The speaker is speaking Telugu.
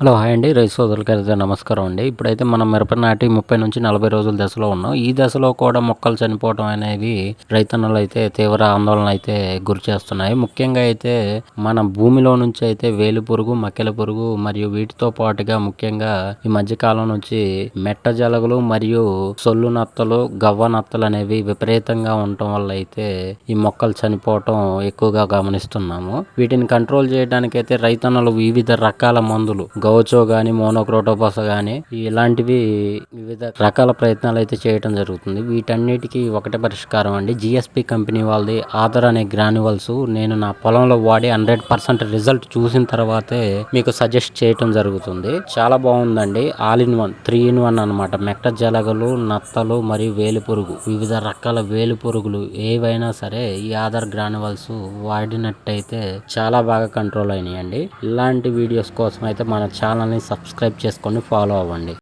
హలో హాయ్ అండి. రైతు సోదరులకి అయితే నమస్కారం అండి. ఇప్పుడైతే మనం మిరప నాటి ముప్పై నుంచి నలభై రోజుల దశలో ఉన్నాం. ఈ దశలో కూడా మొక్కలు చనిపోవడం అనేది రైతన్నలు అయితే తీవ్ర ఆందోళన అయితే గురి చేస్తున్నాయి. ముఖ్యంగా అయితే మన భూమిలో నుంచి అయితే వేలు పురుగు మక్కెల పురుగు మరియు వీటితో పాటుగా ముఖ్యంగా ఈ మధ్య కాలం నుంచి మెట్ట జలగలు మరియు సొల్లు నత్తలు గవ్వ నత్తలు అనేవి విపరీతంగా ఉండటం వల్ల అయితే ఈ మొక్కలు చనిపోవటం ఎక్కువగా గమనిస్తున్నాము. వీటిని కంట్రోల్ చేయడానికి అయితే రైతన్నలు వివిధ రకాల మందులు గౌచో కానీ మోనోక్రోటోపస్ కానీ ఇలాంటివి వివిధ రకాల ప్రయత్నాలు అయితే చేయటం జరుగుతుంది. వీటన్నిటికీ ఒకటే పరిష్కారం అండి. జిఎస్పి కంపెనీ వాళ్ళది ఆధార్ అనే గ్రాన్యువల్స్ నేను నా పొలంలో వాడి హండ్రెడ్ పర్సెంట్ రిజల్ట్ చూసిన తర్వాతే మీకు సజెస్ట్ చేయటం జరుగుతుంది. చాలా బాగుందండి. All in one three in one అనమాట మెట్ట జలగలు నత్తలు మరియు వేలిపురుగు వివిధ రకాల వేలు పురుగులు ఏవైనా సరే ఈ ఆధార్ గ్రాన్యువల్స్ వాడినట్టయితే చాలా బాగా కంట్రోల్ అయినాయండి. ఇలాంటి వీడియోస్ కోసం అయితే మన ఛానల్ని సబ్స్క్రైబ్ చేసుకొని ఫాలో అవ్వండి.